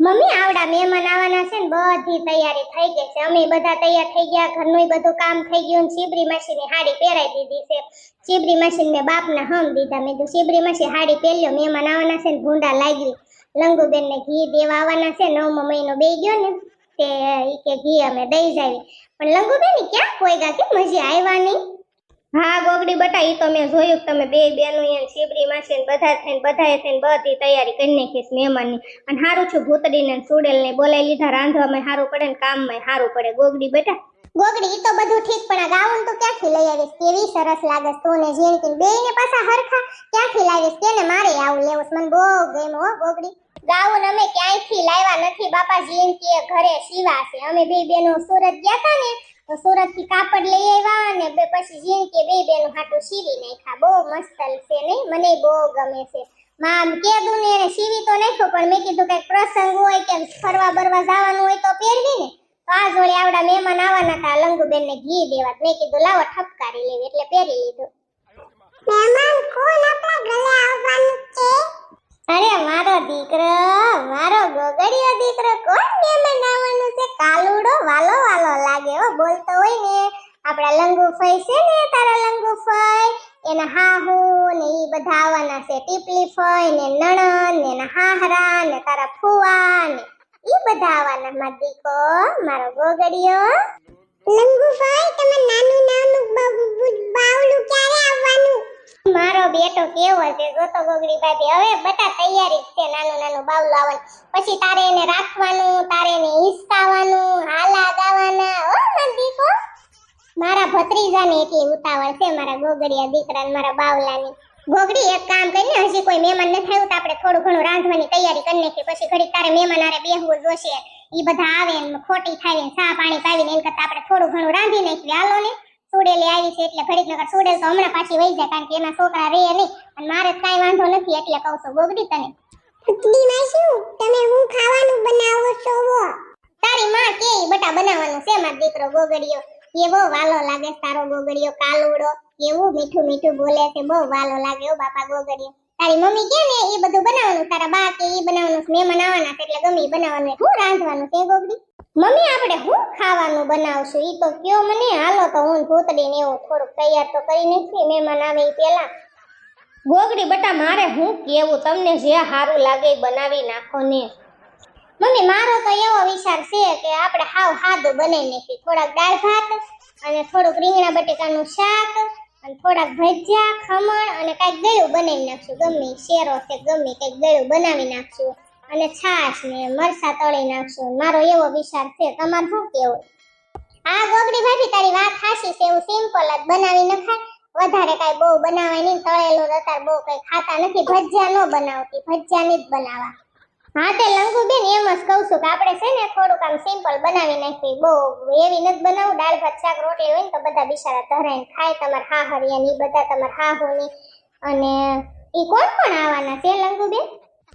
Mummy, આવડા મહેમાન આવવાના છે ને, બધી તૈયારી થઈ ગઈ છે. અમે બધા તૈયાર થઈ ગયા, ઘરનું બધું કામ થઈ ગયું ને શીબરી માસીની હાડી પહેરાઈ દીધી છે. ચીબરી માસીને મેં બાપને હમ દીધા. મેં તો ચીબરી માસી હાડી પહેર્યો, મહેમાન આવવાના છે ને, ભૂંડા લાગી. લંગુબેન ને ઘી દેવા આવવાના છે, નવમો મહિનો બે ગયો ને, તે કે ઘી અમે દઈ જાવી પણ લંગુબેન ક્યાં કોઈ ગા? કે મજી આવ્યા નહીં? હા ગોગડી બટા ઈ તો મેં જોયું તમે બે બેનો અહીંયા શીબરી માસી ને બધા થઈને બધાએ થઈને બધી તૈયારી કરી નાખી મહેમાનની. અને સારું છું ભૂતડીને ને સુડેલને બોલાવી લીધા રાંધવામાં સારું પડે ને કામમાં સારું પડે. ગોગડી બટા? ગોગડી ઈ તો બધું ઠીક પણ આ ગાઉન તો ક્યાંથી લઈ આવીશ? કેવી સરસ લાગે છે તું ને જીણકી બે ને પાછા હરખા ક્યાંથી લાવીશ? કેને મારે આવું લેવું મને બહુ ગેમ હો ગોગડી. ગાઉન અમે ક્યાંયથી લાવ્યા નથી બાપા એ ઘરે સીવા છે. અમે બે બેનો સુરત ગયા તા ને તો સુરતથી કાપડ લઈ આવ્યા અને બે પછી ઝીણકી બે બેનો હાટું સીવી નાખ્યા. બહુ મસ્ત છે નહીં મને બહુ ગમે છે. માં કેદું ને, એને સીવી તો નાખ્યો, પણ મેં કીધું કંઈક પ્રસંગ હોય કે ફરવા બરવા જવાનું હોય તો પહેરવી ને. તો આ જોડે આવડા મહેમાન આવવાના હતા લંગુબેન ને ઘી દેવા. મેં કીધું, લાવો ઠપકારી લેવી. એટલે પહેરી લીધું. મહેમાન કોણ? આપણા ગલે આવવાનું છે? અરે, મારો દીકરો, મારો ગોગડિયો દીકરો કોણ મહેમાન આવવાનું છે? કાલુડો વાલો વાલો લાગે હો, બોલતો હોય ને. આપણા લંગુ ફઈ છે ને, તારા લંગુ ફઈ એના હાહુ ને એ બધા આવવાના છે, ટીપલી ફઈ ને નણન ને એના હાહરા ને તારા ફુવા ને. એ બધા આવવાના, મારો દીકો મારો ગોગડિયો. લંગુભાઈ તમે નાનું નાનું મારો બેટો કેવો છે? જોતો ગોગડી ભાભી, હવે બધા તૈયારી છે નાનું નાનું બાવલું આવવાનું. પછી તારે એને રાખવાનું, તારે એને હિસકાવાનું હાલા ગાવાના. ઓ મારો દીકો મારા ભત્રીજાને એટલી ઉતાવળ છે, મારા ગોગડિયા દીકરાને, મારા બાવલાની. ગોગડી, એક કામ કરીને હજી કોઈ મહેમાન નથી થયું તો આપણે થોડું ઘણું રાંધવાની તૈયારી કરી નાખીએ. પછી ઘડીક તારે મહેમાન આરે બેહવું જોશે ઈ બધા આવે ને ખોટી થાય ને સા પાણી પાવીને એમ કરતા આપણે થોડું ઘણું રાંધી નાખીએ. હાલો ને. સુડેલી આવી છે એટલે ઘડીક નકર સુડેલ તો હમણાં પાછી વહી જાય કારણ કે એના છોકરા રે નહીં. અને મારે કાંઈ વાંધો નથી એટલે કહું છું ગોગડી તને. ફૂટલીમાં શું? તમે હું ખાવાનું બનાવો છો તારી માં કે બટા બનાવવાનું છે માર દીકરો ગોગડીયો? એવો વાલો લાગે તારો ગોગડિયો કાલુડો. કેવું મીઠું મીઠું બોલે છે બહુ વાલો લાગે ઓ બાપા ગોગડિયો. તારી મમ્મી કે ને એ બધું બનાવવાનું તારા બા કે એ બનાવવાનું મહેમાન આવવાના એટલે ગમે બનાવવાનું હું રાંધવાનું છે ગોગડી? મમ્મી, આપણે હું ખાવાનું બનાવશું? ઈ તો કયો મને? હાલો તો હું ભૂતડીને એવું થોડુંક તૈયાર તો કરી નાખી મહેમાન આવે એ પેલા ગોગડી બટા, મારે હું કેવું? તમને જે સારું લાગે એ બનાવી નાખો ને. મમ્મી, મારો તો એવો વિચાર છે કે આપણે હાવ સાદું બનાવી નાખી થોડાક દાળ ભાત અને થોડુંક રીંગણા બટેકાનું શાક અને થોડાક ભજીયા, ખમણ અને કાંઈક ગળ્યું બનાવી નાખશું. ગમે શેરો છે, ગમે કંઈક ગળ્યું બનાવી નાખશું. અને છાશ ને મરસા તળી નાખશું. મારો એવો વિચાર છે. તમારે શું કેવું આ ગોગડી ભાભી તારી વાત હાચી છે. એવું સિમ્પલ જ બનાવી નખાય વધારે કાંઈ બહુ બનાવાય નહીં. તળેલું અત્યારે બહુ કઈ ખાતા નથી. ભજીયા નો બનાવતી. ભજીયા ની જ બનાવવા. હા તે લંગુ બેન એમ જ કહું છું કે આપણે છે ને થોડુંક આમ સિમ્પલ બનાવી નાખી બહુ એવી નથી બનાવું. દાળ, ભાત, શાક, રોટલી હોય ને તો બધા બિચારા ધરાઈને ખાય. તમારા હાહરિયા ની, બધા તમારે હા હોની અને એ કોણ કોણ આવવાના છે લંગુ બેન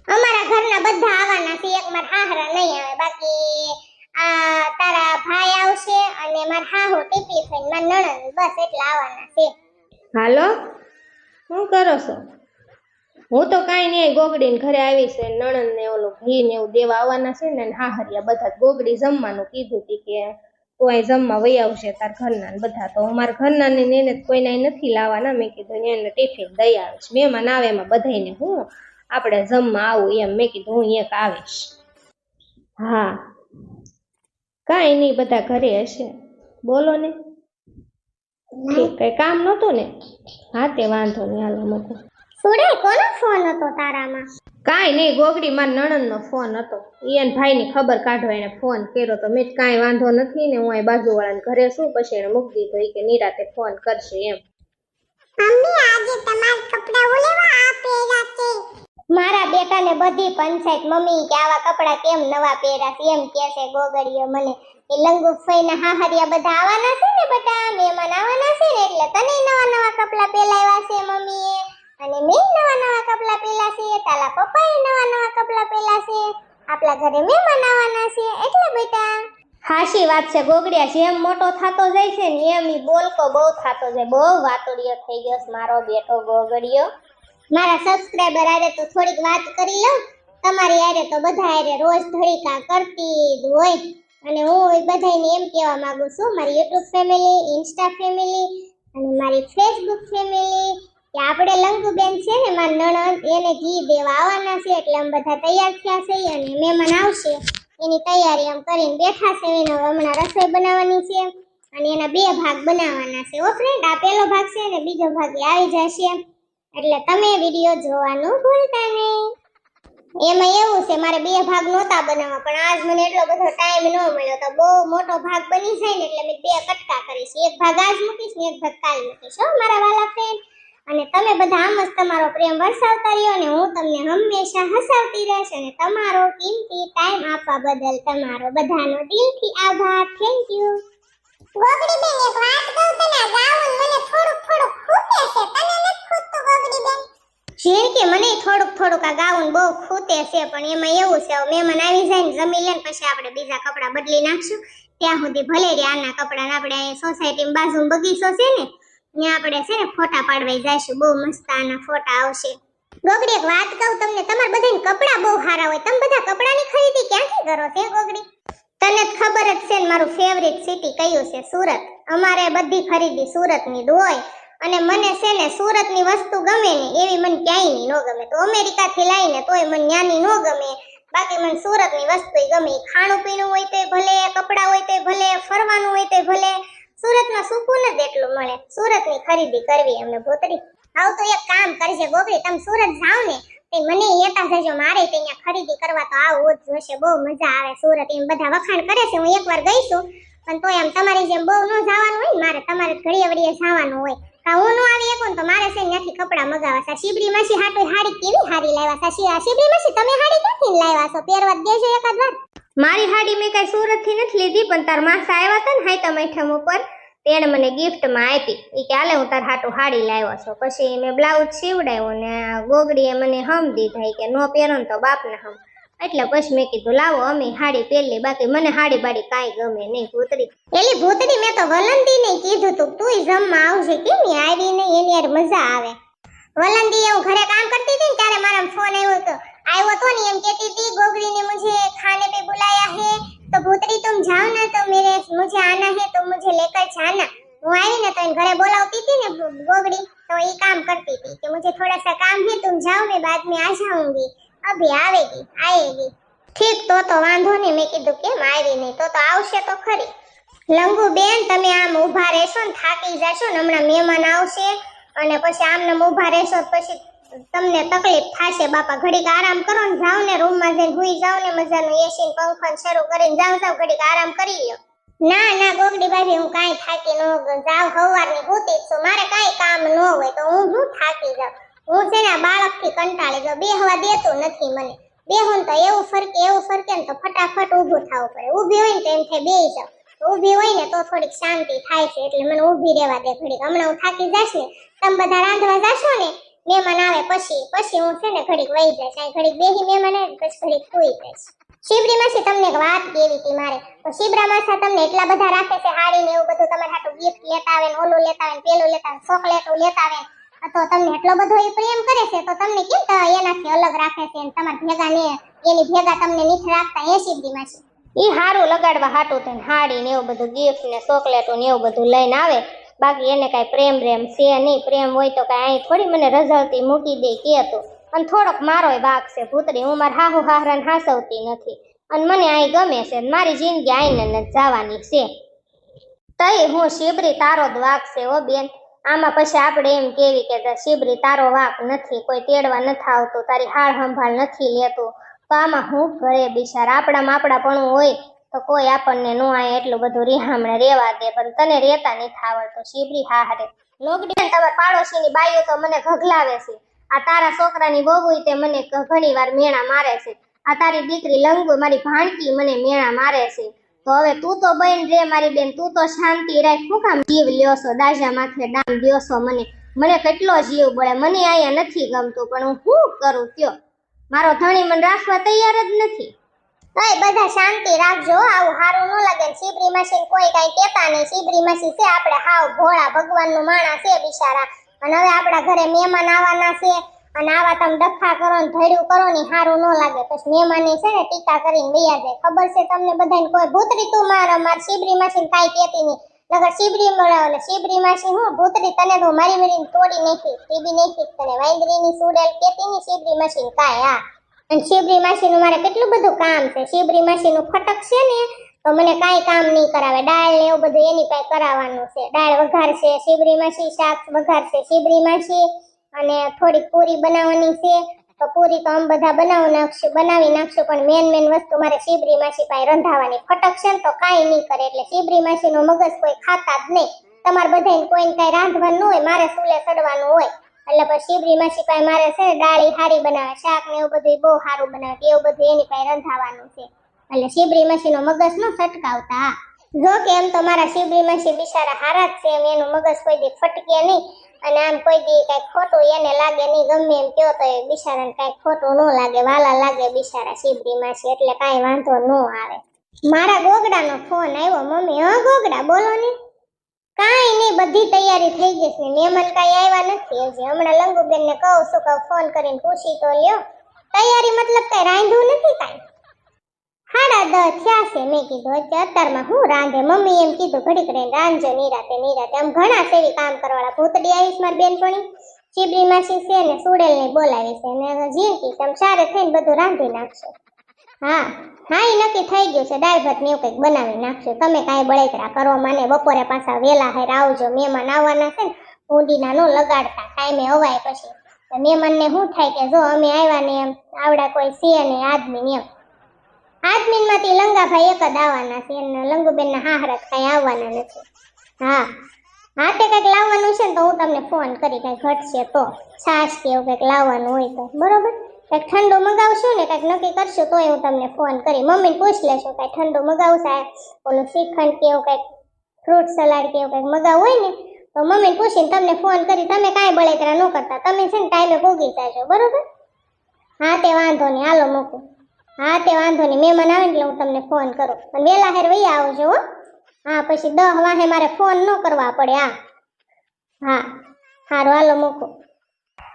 અમારા ઘરના બધા આવવાના છે એક મારા હાહરા નહીં આવે. બાકી, આ, તારા ભાઈ આવશે અને મારા હાહુ ટીપી થઈને મારા નણંદ બસ એટલા આવવાના છે. હાલો? શું કરો છો? હું તો કાંઈ નહીં, ગોગડીને ઘરે આવી છે. નણંદ ને ઓલું ઘી ને એવું દેવા આવવાના છે ને હાહરિયા બધા ગોગડી જમવાનું કીધું તી કે તું અહીં જમવા વહી આવશે તાર ઘરના બધા. તો અમારા ઘરના ને એને કોઈને નથી લાવવાના. મેં કીધું એને ટિફિન દઈ આવીશ મહેમાન આવે એમાં બધાને હું આપણે જમવા આવું એમ મેં કીધું હું એક આવીશ. હા. કાંઈ નહીં બધા ઘરે હશે. બોલો ને. કઈ કામ નહોતું ને? હા તે વાંધો નહીં હાલો મૂકો. સુરે કોનો ફોન હતો તારામાં? કાંઈ નહીં ગોગડી મારા નણંદનો ફોન હતો. ઈયન ભાઈની ખબર કાઢવા એને ફોન કર્યો તો મેં કાંઈ વાંધો નથી ને હું અહીં બાજુવાળાને ઘરે શું પછી એને મૂકી દીધો કે નિરાતે ફોન કરશે એમ. મમ્મી આજે તમાર કપડા લેવા આ પહેર્યા છે. મારા બેટાને બધી પંચાયત મમ્મી કે આવા કપડા કેમ નવા પહેર્યા છે? એમ કે છે, ગોગડીઓ, મને એ લંગુ ફઈને હાહરિયા બધા આવવાના છે ને બધા? મહેમાન આવવાના છે ને? એટલે તને નવા નવા કપડા પહેલાવ્યા છે મમ્મીએ. અને મેં નવા નવા કપડા પહેલા છે, તારા પપ્પાએ નવા નવા કપડા પહેલા છે. આપણા ઘરે મહેમાન આવવાના છે, એટલે બેટા. હાશી વાત છે, ગોગડિયા જેમ મોટો થતો જાય છે ને, એમ બોલકો બહુ થતો જાય. બહુ વાતુડિયો થઈ ગયો મારો બેટો ગોગડિયો. મારા સબસ્ક્રાઇબર આરે તો થોડીક વાત કરી લઉં. તમારી આરે તો બધા આરે રોજ ધડીકા કરતી જ હોય. અને હું બધાને એમ કહેવા માંગુ છું, મારી યુટ્યુબ ફેમિલી ઇન્સ્ટા ફેમિલી અને મારી ફેસબુક ફેમિલી કે આપણે લંગુબેન છે ને, મારા નણંદ, એને ઘી દેવા આવવાના છે, એટલે અમે બધા તૈયાર થયા છે અને મહેમાન આવશે. એની તૈયારી આમ કરીને બેઠા છે, એને હમણાં રસોઈ બનાવવાની છે અને એના બે ભાગ બનાવવાના છે. ઓ ફ્રેન્ડ આ પહેલો ભાગ છે ને, બીજો ભાગ આવી જશે. એટલે તમે વીડિયો જોવાનું ભૂલતા નહીં. એમાં એવું છે, મારે બે ભાગ નહોતા બનાવવા, પણ આજ મને એટલો બધો ટાઈમ ન મળ્યો તો બહુ મોટો ભાગ બની જાય ને એટલે મેં બે કટકા કરીશ. એક ભાગ આજ મૂકીશ ને એક ભાગ કાલ મૂકીશ, હો, મારા વાલા ફ્રેન્ડ અને તમે બધા આમ જ તમારો પ્રેમ વરસાવતા રહ્યો અને હું તમને હંમેશા હસાવતી રહીશ અને તમારો કિંમતી ટાઈમ આપવા બદલ તમારો બધાનો દિલથી આભાર. થેન્ક યુ ગોગડી બેન છે ને ને કપડાં ત્યાં કપડાં આપણે છે ને ને ફોટા પાડવાઈ જઈશું, બહુ મસ્ત આના ફોટા આવશે. ગોગડી, એક વાત કહું તમને, તમારા બધાને કપડાં બહુ સારા હોય, તમે બધા કપડાની ખરીદી ક્યાંથી કરો છો ગોગડી? તને ખબર જ છે ને મારું ફેવરિટ સિટી કયું છે? સુરત. અમારે બધી ખરીદી સુરતની જ હોય અને મને છે ને સુરતની વસ્તુ ગમે ને એવી મને ક્યાંયની ન ગમે. તો અમેરિકાથી લાવીને તોય મને ન્યાની ન ગમે. બાકી મને સુરતની વસ્તુ ગમે. ખાણું પીણું હોય તે ભલે, કપડાં હોય તે ભલે, ફરવાનું હોય તે ભલે. સુરતમાં સુકૂન જ એટલું મળે. સુરતની ખરીદી કરવી અમને ભોતરી. આવું તો એક કામ કરજે ગોગરી તમે સુરત જાવ ને તે મને લેતા જજો, મારે ત્યાં ખરીદી કરવા તો આવું જ જોશે બહુ મજા આવે સુરત, એમ બધા વખાણ કરે છે, હું એકવાર ગઈ છું, પણ તોય એમ તમારી જેમ બહુ ન જવાનું હોય મારે તમારે ઘડીએ વડીએ જવાનું હોય. કા હું ન આવી એકું તો મારે છે ત્યાંથી કપડાં મગાવવા છે. શિબરી માસી હાટુ હાડી કેવી હારી લાવ્યા છે? શિ- શિબરી માસી તમે હાડી ક્યાંથી લાવ્યા છો? પહેરવા દેજો એકાદ વાર? મારી હાડી મેં કઈ સુરતથી નથી લીધી, પણ તાર માસા આવ્યા હતા ને હાઈતમ ઠમ ઉપર તેણે મને ગિફ્ટમાં આપી. એ કે, હાલે, હું તાર હાટું હાડી લાવ્યો છું. પછી મેં બ્લાઉઝ સીવડાવ્યો ને ગોગડીએ મને હમ દીધા. કે, નો પહેરો તો બાપને હમ. એટલે પછી મેં કીધું, લાવો, અમે હાડી પહેરલી બાકી મને હાડી બાડી કાંઈ ગમે નહીં, ભૂતરી. એલી ભૂતરી મેં તો વલંદી નહીં કીધું તું તું જમવા આવજે, કેમ આવી નહીં? એની યાર મજા આવે. વલંદી હું ઘરે કામ કરતી હતી ને ત્યારે મારા ફોન આવ્યો હતો આવ્યો તો ને એમ કેતી હતી ગોગડી ને મુझे ખાને पे बुलाया હે. તો भूतरी तुम जाओ ના તો મેરે मुझे આના બધાને ઘરે બોલાવતી હતી ને ગોગડી, તો એ કામ કરતી હતી કે મુજે થોડા સા કામ હે તુમ જાઓ મેં બાદ મેં આ જાઉંગી. અભી આવેગી, આયેગી. ઠીક, તો તો વાંધો નહીં. મેં કીધું, કેમ આવી નહીં? તો તો આવશે તો ખરી. લંગુ બેન તમે આમ ઊભા રહેશો ને થાકી જશો ને હમણાં મહેમાન આવશે અને પછી આમને ઊભા રહેશો પછી તમને તકલીફ થશે. બાપા, ઘડીક આરામ કરો ને જાવ ને રૂમમાં જઈને હુઈ જાઓ ને મજાનું એસી પંખન શરૂ કરીને જાવ જાવ ઘડીક આરામ કરી લો ના ના ગોગડી ભાભી હું કાંઈ થાકી ન. જાવ સવારની જ છું. મારે કાંઈ કામ ન હોય તો હું હું થાકી જાઉં? હું છે ને બાળકથી કંટાળી જાઉં બેહવા દેતું નથી મને. બેહું તો એવું ફરકે એવું ફરકે ને તો ફટાફટ ઊભું થવું પડે. ઊભી હોય ને તો એમ થાય બેહી જાવ ઊભી હોય ને તો થોડીક શાંતિ થાય છે. એટલે મને ઊભી રહેવા દે ઘડીક. હમણાં હું થાકી જાશ ને, તમે બધા રાંધવા જાશો ને, મહેમાન આવે પછી પછી હું છે ને ઘડીક વહી જઈશ. અહીં ઘડીક બેહી મહેમાન આવે પછી ઘડીક સુઈ જઈશ. શિબરી માસી તમને એક વાત કેવી હતી મારે? તો શિબરા માસા તમને એટલા બધા રાખે છે હાડી ને એવું બધું, તમારે હાટું ગિફ્ટ લેતા આવે ને ઓલું લેતા આવે ને પેલું લેતા આવે ચોકલેટું લેતા આવે તો તમને એટલો બધો એ પ્રેમ કરે છે, તો તમને કેમ એનાથી અલગ રાખે છે ને તમારા ભેગા ને, એની ભેગા તમને નીઠ રાખતા એ શિબરી માસી એ હારું લગાડવા હાટું થઈને હાડી ને એવું બધું ગિફ્ટ ને ચોકલેટો ને એવું બધું લઈને આવે. બાકી એને કાંઈ પ્રેમ પ્રેમ છે નહીં, પ્રેમ હોય તો કાંઈ અહીં થોડી મને રઝળતી મૂકી દે કે તો. અને થોડોક મારોય ભાગ છે ભૂતરી, હું મારા હાહુ હાહરાને હાસવતી નથી. અને મને અહીં ગમે છે. મારી જિંદગી આઈને જ જવાની છે. તઈ હું શિબરી તારો જ વાક છે, હો બેન. આમાં પછી આપણે એમ કેવી કે શિબરી તારો વાક નથી, કોઈ તેડવા નથી આવતું તારી હાળ સંભાળ નથી લેતું. તો આમાં હું ઘરે બિચારા, આપણામાં આપણાપણું હોય તો કોઈ આપણને નો આ એટલું બધું રિહામણે રહેવા દે. પણ તને રહેતા નથી આવડતું શિબરી હારે. લોકડાઉન તમારા પાડોશીની બાઈઓ તો મને ઘગલાવે છે. આ તારા છોકરાની બહુ તે મને ઘણી વાર મેણા મારે છે. આ તારી દીકરી લંગુ, મારી ભાણકી મને મેણા મારે છે. તો હવે તું તો બહેન રે, મારી બેન, તું તો શાંતિ રાખ શું કામ જીવ લ્યો છો, દાજા માથે ડામ દ્યો છો મને. મને કેટલો જીવ બળે, મને અહીંયા નથી ગમતું, પણ હું શું કરું, કયો? મારો ધણી મને રાખવા તૈયાર જ નથી. અય બધા શાંતિ રાખજો, આવું સારું ન લાગે. શિબરી માસી કોઈ કઈ કહેતા નહીં. શિબરી મશીન છે, આપણે હાવ ભોળા ભગવાનનું માણા છે બિચારા. અને હવે આપણા ઘરે મહેમાન આવવાના છે. અને આવા તમે ડફા કરો ને ધડ્યું કરો ને સારું ન લાગે. પછી મહેમાને છે ને ટીકા કરીને વૈયા જાય. ખબર છે તમને બધાને કોઈ ભૂતરી તું માર માર શિબરી માસી કાંઈ કહેતી નહીં. નગર શીબરી મળે શિબરી માસી હું, ભૂતરી તને તો મારી મરીને તોડી નાખી, ટીબી નાખી તને. વાંદરીની સુડેલ કેતી ની શિબરી માસી કાંઈ, હા. અને શિબરી માસીનું મારે કેટલું બધું કામ છે. શિબરી માસીનું ફટક છે ને, તો મને કાંઈ કામ નહીં કરાવે. દાળ ને એવું બધું એની પાસે કરાવવાનું છે. દાળ વઘારશે શિબરી માસી શાક વઘારશે શિબરી માસી અને થોડીક પૂરી બનાવવાની છે. તો પૂરી તો આમ બધા બનાવી નાખશું બનાવી નાખશું, પણ મેન મેન વસ્તુ મારે શિબરી માસી પાસે રંધાવાની. ફટકશે ને તો કાંઈ નહીં કરે, એટલે શિબરી માસીનો મગજ કોઈ ખાતા જ નહીં. તમારે બધાને કોઈને કાંઈ રાંધવાનું હોય, મારે સુલે સડવાનું હોય. એટલે પછી શિબરી માસી પાસે મારે છે ડાળી હારી બનાવે, શાક ને એવું બધું બહુ સારું બનાવે એવું બધું એની પાસે રંધાવાનું છે. એટલે શિબરી માસીનો મગજ ન સટકાવતા. હા. જો કે એમ તો મારા શિબરી શિવ બિચારા હારા જ છે, એમ એનું મગજ કોઈ દી ફટકે નહીં અને આમ કોઈ દી કઈ ખોટું એને લાગે નહીં, ગમે એમ કયો તો એ બિચારાને કઈ ખોટું ન લાગે, વાલા લાગે બિચારા શિબરી છે, એટલે કાંઈ વાંધો ન આવે. મારા ગોગડાનો ફોન આવ્યો, મમ્મી, હા ગોગડા, બોલો ને. કાંઈ નહીં, બધી તૈયારી થઈ ગઈ છે, મહેમાન કાંઈ આવ્યા નથી હજી. હમણાં લંગુબેનને કહું છું કે ફોન કરીને પૂછી તો લ્યો. તૈયારી મતલબ કઈ રાંધ્યું નથી કાંઈ? સાડા દસ થયા છે. મેં કીધું અત્યારે અત્યારમાં હું રાંધે? મમ્મી એમ કીધું ઘડીક રહીને રાંધજો, નિરાતે નિરાતે. આમ ઘણા સેવી કામ કરવાળા ભૂતડી આવીશ મારી બેનપણી. ચીબડી માસી છે ને સુડેલ ને બોલાવી છે. ને જીનકી તમે સારે થઈને બધું રાંધી નાખશો. હા હા એ નક્કી થઈ ગયું છે. દાળ ભાત ને એવું કંઈક બનાવી નાખશું. તમે કાંઈ બળેતરા કરો, મને બપોરે પાછા વેલા હેર આવજો. મહેમાન આવવાના છે ને ઊંડીના નો લગાડતા. ટાઈમે અવાય પછી. મહેમાનને શું થાય કે જો અમે આવ્યા ને એમ, આવડા કોઈ છે ને આદમી ને એમ. આદમીનમાંથી લંગાભાઈ એક જ આવવાના છે. અને લંગુબેનના હાહરત કાંઈ આવવાના નથી. હા. હા તે કંઈક લાવવાનું છે ને તો હું તમને ફોન કરી કંઈક ઘટશે તો. છાશ કે એવું કંઈક લાવવાનું હોય તો. બરોબર? કંઈક ઠંડુ મગાવશું ને કંઈક નક્કી કરશું તોય હું તમને ફોન કરી મમ્મીને પૂછી લેશું કંઈક ઠંડુ મગાવશે ઓલું શ્રીખંડ કે એવું કંઈક ફ્રૂટ સલાડ કે એવું કંઈક મગાવવું હોય ને? તો મમ્મીને પૂછીને તમને ફોન કરી તમે કાંઈ બળેતરા ન કરતા. તમે છે ને ટાઈમે ભોગી જાજો. બરોબર? હા તે વાંધો નહીં. હાલો મૂકું. હા, તે વાંધો નહીં. મહેમાન આવે એટલે હું તમને ફોન કરું. પણ વહેલા હેર વહી આવજો હો. હા, પછી દહ વાહે મારે ફોન ન કરવા પડે, હા. હા સારું હાલો, મૂકું.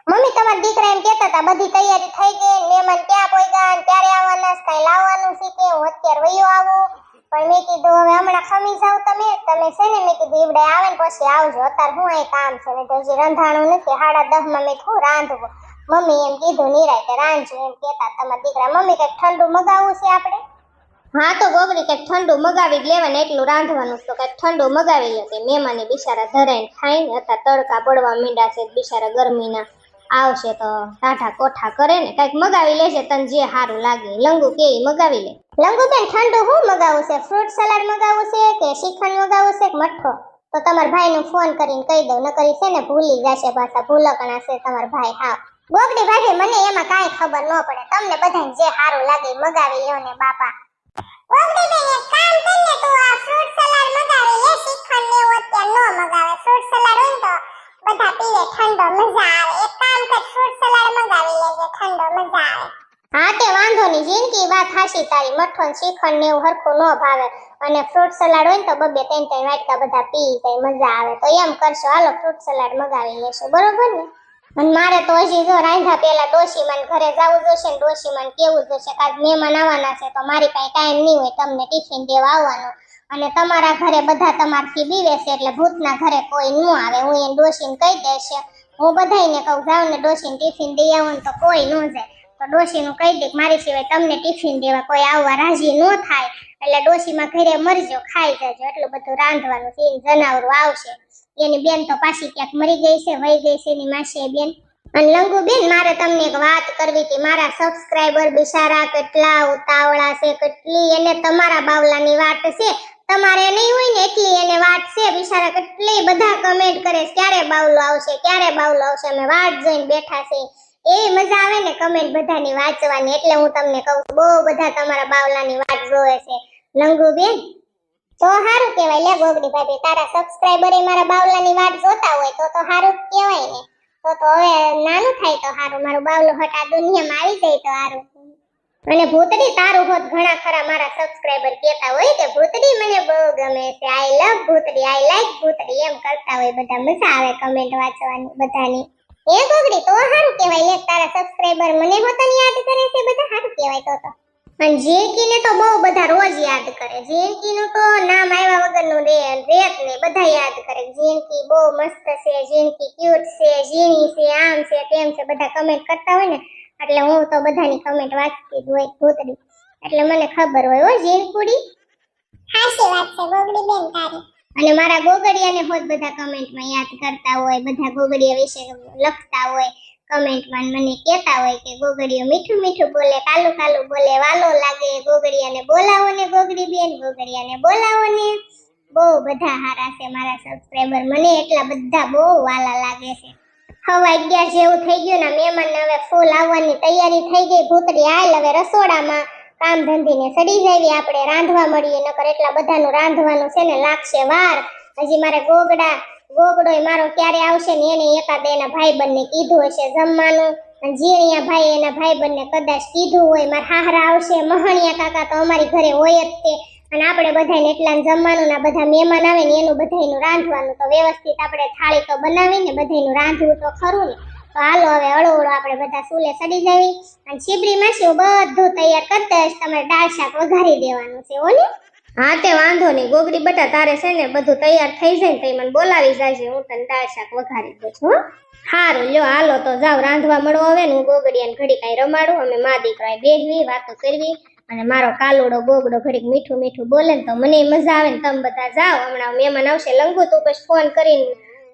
મમ્મી, તમારા દીકરા એમ કહેતા હતા, બધી તૈયારી થઈ ગઈ મહેમાન ક્યાં પહોંચ્યા ક્યારે આવવાના કાંઈ લાવવાનું શીખે હું અત્યારે વયો આવું. પણ મેં કીધું, હવે હમણાં ખમી જાવ તમે તમે છે ને, મેં કીધું, ઈવડે આવે ને પછી આવજો, અત્યારે હું અહીં કામ છે. મેં તો હજી રંધાણું નથી, સાડા દસમાં મેં થોડું રાંધવું. મમ્મી એમ કીધું નિરાય રાંધજો એમ કહેતા તમારા દીકરા. મમ્મી કંઈક ઠંડુ મગાવવું છે આપણે? હા તો ગોગડી કંઈક ઠંડુ મગાવી જ લેવાને એટલું રાંધવાનું તો કંઈક ઠંડુ મગાવી લે. કે મહેમાને બિચારા ધરાઈને ખાઈને હતા તડકા પડવા મીંડા છે બિચારા ગરમીના. આવશે તો ટાઢા કોઠા કરે ને કંઈક મગાવી લેજે તને જે સારું લાગે. લંગુ કે મગાવી લે. લંગુ બેન ઠંડુ શું મગાવું છે? ફ્રૂટ સલાડ મગાવવું છે કે શ્રીખંડ મગાવવું છે કે મઠ્ઠો તો તમારા ભાઈને ફોન કરીને કહી દઉં નકરી છે ને ભૂલી જશે પાછા ભૂલકણા છે તમારા ભાઈ. હા. ગોગડી ભાભી મને એમાં કાંઈ ખબર ન પડે. તમને બધાને જે સારું લાગે મગાવી લ્યો ને, બાપા. ગોગડી બેન, એક કામ કર ને તું આ ફ્રૂટ સલાડ મગાવી લે શ્રીખંડ ને એવું અત્યારે ન મગાવે. ફ્રૂટ સલાડ હોય તો બધા પીવે, ઠંડો મજા આવે. એક કામ કર, ફ્રૂટ સલાડ મગાવી લેજે ઠંડો મજા આવે. હા, તે વાંધો નહીં જિંદગી વાત હાશી તારી. મઠો ને શ્રીખંડ ને એવું હરખું ન ભાવે. અને ફ્રૂટ સલાડ હોય ને તો બબે ત્રણ ત્રણ વાટકા બધા પી જાય, મજા આવે. તો એમ કરશો, હાલો, ફ્રૂટ સલાડ મગાવી લેશો. બરોબર ને? અને મારે તો હજી જો રાંધા પેલા ડોશીમાન ઘરે જવું જોશે ને ડોશીમાન કેવું જોશે? કાંઈક મહેમાન આવવાના છે તો મારી પાસે ટાઈમ નહીં હોય, તમને ટિફિન દેવા આવવાનો. અને તમારા ઘરે બધા તમારથી બીવે એટલે ભૂતના ઘરે કોઈ ન આવે. હું એને ડોશીને કહી દેશે હું બધાને કહું જાઉં ને ડોશીને ટિફિન દઈ આવું ને તો કોઈ ન જાય. તો ડોશીનું કહી દે મારી સિવાય તમને ટિફિન દેવા કોઈ આવવા રાજી ન થાય. એટલે ડોશીમાં ઘરે મરજો, ખાઈ જજો. એટલું બધું રાંધવાનું છે જનાવરું આવશે. એની બેન તો પાછી ક્યાંક મરી ગઈ છે, વહી ગઈ છે એની માસી બેન. અને લંગુ બેન, મારે તમને એક વાત કરવી હતી. મારા સબસ્ક્રાઇબર બિચારા કેટલા ઉતાવળા છે, કેટલી એને તમારા બાવલાની વાત છે. તમારે નહીં હોય ને એટલી એને વાત છે. બિચારા કેટલી બધા કમેન્ટ કરે ક્યારે બાવલો આવશે, ક્યારે બાવલો આવશે? અમે વાત જોઈને બેઠા છે એ મજા આવે ને કમેન્ટ બધાની વાંચવાની. એટલે હું તમને કહું બહુ બધા તમારા બાવલાની વાત જોવે છે. લંગુ બેન તો સારું કહેવાય. લે ગોગડી ભાભી, તારા સબસ્ક્રાઇબર એ મારા બાવલાની વાત જોતા હોય તો તો સારું કહેવાય ને. તો તો હવે નાનું થાય તો સારું મારું બાવલું હટ આ દુનિયામાં આવી જાય તો સારું અને ભૂતડી તારું હોત ઘણા ખરા મારા સબસ્ક્રાઇબર કહેતા હોય કે ભૂતડી મને બહુ ગમે છે. આઈ લવ ભૂતડી આઈ લાઈક ભૂતડી. એમ કરતા હોય બધા. મજા આવે કમેન્ટ વાંચવાની બધાની. એ ગોગડી? તો સારું કહેવાય. લે તારા સબસ્ક્રાઇબર મને હોતન યાદ કરે છે બધા? સારું કહેવાય તો તો. અને જીનકીને તો બહુ બધા રોજ યાદ કરે. જેનકીનું તો નામ આવ્યા વગરનું રે રેત ને બધા યાદ કરે. જેનકી બહુ મસ્ત છે જેનકી ક્યુટ છે ઝીણી છે આમ છે તેમ છે બધા કમેન્ટ કરતા હોય ને એટલે હું તો બધાની કમેન્ટ વાંચતી જ હોય ભૂતડી. એટલે મને ખબર હોય હો જેનકુડી સાચી વાત છે ગોગડી બેન તારી. અને મારા ગોગડિયાને હોત બધા કમેન્ટમાં યાદ કરતા હોય બધા ગોગડિયા વિશે લખતા હોય. કમેન્ટમાં મને કહેતા હોય કે ગોગડીઓ મીઠું મીઠું બોલે, કાલું કાલું બોલે, વાલો લાગે ગોગડિયાને બોલાવો ને ગોગડી બેન, ગોગડિયાને બોલાવો ને. બહુ બધા હારા છે મારા સબસ્ક્રાઈબર મને એટલા બધા બહુ વાલા લાગે છે. હવે અગિયાર જેવું થઈ ગયું ને મહેમાન હવે ફૂલ આવવાની તૈયારી થઈ ગઈ. ભૂતરી હાલ હવે રસોડામાં કામ ધંધીને સડી જાવી. આપણે રાંધવા મળીએ, નકર એટલા બધાનું રાંધવાનું છે ને લાગશે વાર. હજી મારે ગોગડા ગોગડો મારો ક્યારે આવશે ને એને એકાદ એના ભાઈ બંને કીધું હશે જમવાનું. અને જીણિયા ભાઈ એના ભાઈ બંને કદાચ કીધું હોય, મારા હાહરા આવશે, મહણિયા કાકા તો અમારી ઘરે હોય જ તે. અને આપણે બધાને એટલા જમવાનું ના બધા મહેમાન આવે ને એનું બધાયનું રાંધવાનું. તો વ્યવસ્થિત આપણે થાળી તો બનાવીને બધાયનું રાંધવું તો ખરું ને. તો હાલો હવે હળો હળો આપણે બધા સૂલે સડી જાવી. અને છીબરી માસી બધું તૈયાર કરતા તમારે દાળ શાક વઘારી દેવાનું છે ઓને હા, તે વાંધો નહીં. ગોગડી, બટા, તારે છે ને બધું તૈયાર થઈ જાય ને તઈ મને બોલાવી જાજે. હું તને દાળ શાક વઘારી દઉં છું સારું લ્યો, હાલો તો જાવ. રાંધવા મળો હવે હું અને ઘડી કાંઈ રમાડું. અમે મા દીકરા બેહવી, વાતો કરવી. અને મારો કાલોડો ગોગડો ઘડીક મીઠું મીઠું બોલે ને તો મને મજા આવે ને તમે બધા જાઓ. હમણાં મહેમાન આવશે. લંગુ તું પછી ફોન કરીને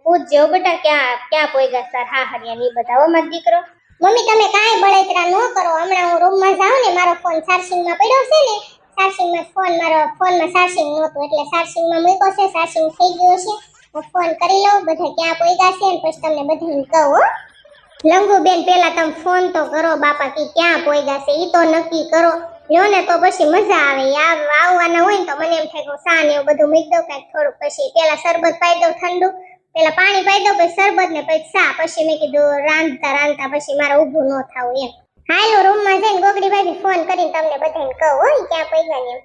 પૂછજો બેટા, ક્યાં ક્યાં પોઈગા તાર હા હરિયા ની બધા મારો દીકરો? મમ્મી, તમે કાંઈ બળતરા ન કરો. હમણાં હું રૂમમાં જાઉં ને મારો ફોન ચાર્જિંગમાં પડ્યો છે ને ચાર્જિંગમાં ફોન, મારો ફોનમાં ચાર્જિંગ નહોતું, એટલે ચાર્જિંગમાં મૂક્યો છે ચાર્જિંગ થઈ ગયો છે. હું ફોન કરી લઉં, બધા ક્યાં પોઈગા છે ને પછી તમને બધાને કહું, હો. લંગુ બેન પેલા તમે ફોન તો કરો, બાપા કે ક્યાં પોઈગા છે એ તો નક્કી કરો. લ્યો ને તો પછી મજા આવે આવ- આવવાના હોય ને તો મને એમ થાય કે સા ને એવું બધું મૂકી દઉં, કાંઈક થોડુંક પછી પેલા શરબત પાઈ દઉં ઠંડુ પેલા પાણી પાઈ દઉં, પછી શરબત ને પછી સા પછી મેં કીધું રાંધતા રાંધતા પછી મારે ઊભું ન થવું એમ. હાલો, રૂમમાં જઈને ગોગડી ભાભી ફોન કરીને તમને બધાને કહું, હો ક્યાં પૈસા ને એમ.